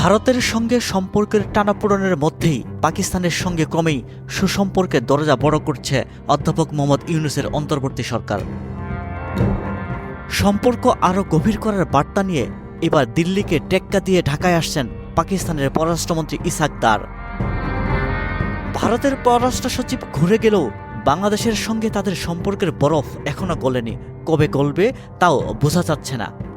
ভারতের সঙ্গে সম্পর্কের টানাপোড়নের মধ্যেই পাকিস্তানের সঙ্গে ক্রমেই সুসম্পর্কের দরজা বড় করছে অধ্যাপক মোহাম্মদ ইউনুসের অন্তর্বর্তী সরকার। সম্পর্ক আরও গভীর করার বার্তা নিয়ে এবার দিল্লিকে টেক্কা দিয়ে ঢাকায় আসছেন পাকিস্তানের পররাষ্ট্রমন্ত্রী ইসাক দার। ভারতের পররাষ্ট্র সচিব ঘুরে গেলেও বাংলাদেশের সঙ্গে তাদের সম্পর্কের বরফ এখনও গলেনি। কবে গলবে তাও বোঝা যাচ্ছে না।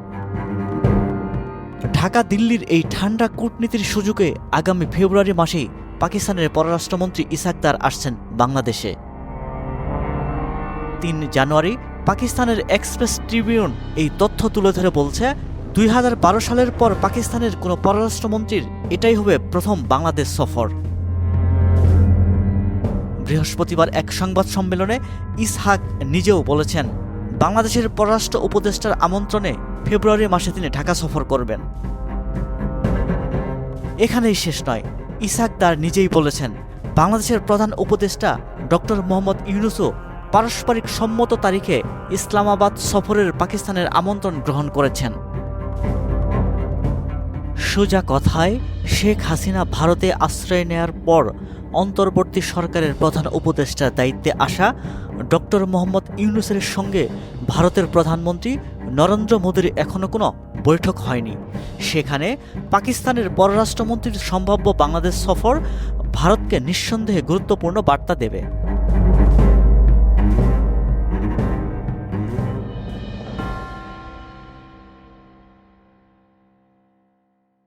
ঢাকা দিল্লির এই ঠান্ডা কূটনীতির সুযোগে আগামী ফেব্রুয়ারি মাসেই পাকিস্তানের পররাষ্ট্রমন্ত্রী ইসাকদার আসছেন বাংলাদেশে। তিন জানুয়ারি পাকিস্তানের এক্সপ্রেস ট্রিবিউন এই তথ্য তুলে ধরে বলছে, দুই হাজার বারো সালের পর পাকিস্তানের কোনো পররাষ্ট্রমন্ত্রীর এটাই হবে প্রথম বাংলাদেশ সফর। বৃহস্পতিবার এক সংবাদ সম্মেলনে ইসহাক নিজেও বলেছেন, বাংলাদেশের পররাষ্ট্র উপদেষ্টার আমন্ত্রণে ফেব্রুয়ারি মাসে তিনি ঢাকা সফর করবেন। এখানেই শেষ নয়। ইসাক দার নিজেই বলেছেন, বাংলাদেশের প্রধান উপদেষ্টা ডক্টর মোহাম্মদ ইউনুসও পারস্পরিক সম্মত তারিখে ইসলামাবাদ সফরের পাকিস্তানের আমন্ত্রণ গ্রহণ করেছেন। সোজা কথায়, শেখ হাসিনা ভারতে আশ্রয় নেয়ার পর অন্তর্বর্তী সরকারের প্রধান উপদেষ্টার দায়িত্বে আসা ডক্টর মোহাম্মদ ইউনুসের সঙ্গে ভারতের প্রধানমন্ত্রী নরেন্দ্র মোদীর এখনও কোনো বৈঠক হয়নি। সেখানে পাকিস্তানের পররাষ্ট্রমন্ত্রীর সম্ভাব্য বাংলাদেশ সফর ভারতকে নিঃসন্দেহে গুরুত্বপূর্ণ বার্তা দেবে।